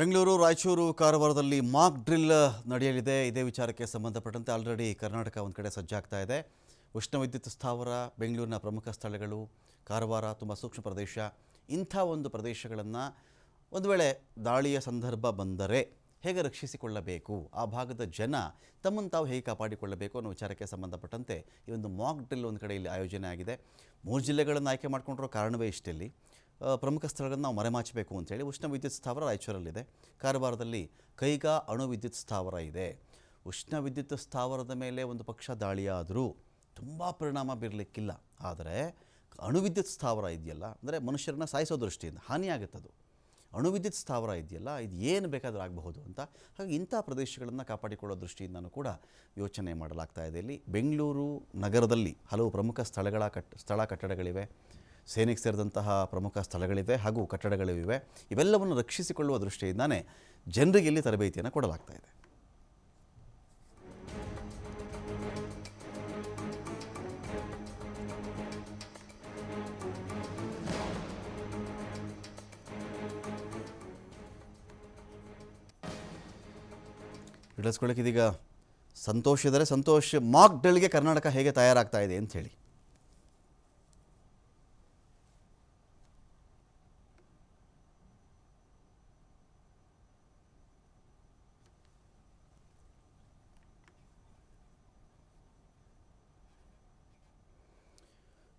ಬೆಂಗಳೂರು, ರಾಯಚೂರು ಕಾರವಾರದಲ್ಲಿ Mach drill ನಡೆಯಲಿದೆ. ಇದೇ ವಿಚಾರಕ್ಕೆ ಸಂಬಂಧಪಟ್ಟಂತೆ ಆಲ್ರೆಡಿ ಕರ್ನಾಟಕ ಒಂದು ಕಡೆ ಸಜ್ಜಾಗ್ತಾ ಇದೆ. ಉಷ್ಣ ವಿದ್ಯುತ್ ಸ್ಥಾವರ, ಬೆಂಗಳೂರಿನ ಪ್ರಮುಖ ಸ್ಥಳಗಳು, ಕಾರವಾರ ತುಂಬ ಸೂಕ್ಷ್ಮ ಪ್ರದೇಶ, ಇಂಥ ಒಂದು ಪ್ರದೇಶಗಳನ್ನು ಒಂದು ವೇಳೆ ದಾಳಿಯ ಸಂದರ್ಭ ಬಂದರೆ ಹೇಗೆ ರಕ್ಷಿಸಿಕೊಳ್ಳಬೇಕು? ಆ ಭಾಗದ ಜನ ತಮ್ಮನ್ನು ತಾವು ಹೇಗೆ ಕಾಪಾಡಿಕೊಳ್ಳಬೇಕು ಅನ್ನೋ ವಿಚಾರಕ್ಕೆ ಸಂಬಂಧಪಟ್ಟಂತೆ ಈ ಒಂದು ಮಾಕ್ ಡ್ರಿಲ್ ಒಂದು ಕಡೆ ಇಲ್ಲಿ ಆಯೋಜನೆ ಆಗಿದೆ. ಮೂರು ಜಿಲ್ಲೆಗಳನ್ನು ಆಯ್ಕೆ ಮಾಡಿಕೊಂಡಿರೋ ಕಾರಣವೇ ಇಷ್ಟಲ್ಲಿ ಪ್ರಮುಖ ಸ್ಥಳಗಳನ್ನು ನಾವು ಮರೆಮಾಚಬೇಕು ಅಂತೇಳಿ ಉಷ್ಣ ವಿದ್ಯುತ್ ಸ್ಥಾವರ ರಾಯಚೂರಲ್ಲಿದೆ. ಕಾರವಾರದಲ್ಲಿ ಕೈಗಾ ಅಣು ವಿದ್ಯುತ್ ಸ್ಥಾವರ ಇದೆ. ಉಷ್ಣ ವಿದ್ಯುತ್ ಸ್ಥಾವರದ ಮೇಲೆ ಒಂದು ಪಕ್ಷ ದಾಳಿಯಾದರೂ ತುಂಬ ಪರಿಣಾಮ ಬೀರಲಿಕ್ಕಿಲ್ಲ. ಆದರೆ ಅಣು ವಿದ್ಯುತ್ ಸ್ಥಾವರ ಇದೆಯಲ್ಲ, ಅಂದರೆ ಮನುಷ್ಯರನ್ನ ಸಾಯಿಸೋ ದೃಷ್ಟಿಯಿಂದ ಹಾನಿಯಾಗುತ್ತದು. ಅಣು ವಿದ್ಯುತ್ ಸ್ಥಾವರ ಇದೆಯಲ್ಲ, ಇದು ಏನು ಬೇಕಾದರೂ ಆಗಬಹುದು ಅಂತ ಹಾಗೆ ಇಂಥ ಪ್ರದೇಶಗಳನ್ನು ಕಾಪಾಡಿಕೊಳ್ಳೋ ದೃಷ್ಟಿಯಿಂದನೂ ಕೂಡ ಯೋಚನೆ ಮಾಡಲಾಗ್ತಾ ಇದೆ. ಇಲ್ಲಿ ಬೆಂಗಳೂರು ನಗರದಲ್ಲಿ ಹಲವು ಪ್ರಮುಖ ಸ್ಥಳಗಳ ಕಟ್, ಸ್ಥಳ ಕಟ್ಟಡಗಳಿವೆ. ಸೇನೆಗೆ ಸೇರಿದಂತಹ ಪ್ರಮುಖ ಸ್ಥಳಗಳಿವೆ ಹಾಗೂ ಕಟ್ಟಡಗಳಿವೆ. ಇವೆಲ್ಲವನ್ನು ರಕ್ಷಿಸಿಕೊಳ್ಳುವ ದೃಷ್ಟಿಯಿಂದಾನೇ ಜನರಿಗೆ ಇಲ್ಲಿ ತರಬೇತಿಯನ್ನು ಕೊಡಲಾಗ್ತಾ ಇದೆ. ಇದೀಗ ಸಂತೋಷ್ ಇದ್ದರೆ ಸಂತೋಷ್, ಮಾಕ್ ಡ್ರಿಲ್ಗೆ ಕರ್ನಾಟಕ ಹೇಗೆ ತಯಾರಾಗ್ತಾ ಇದೆ ಅಂತ ಹೇಳಿ.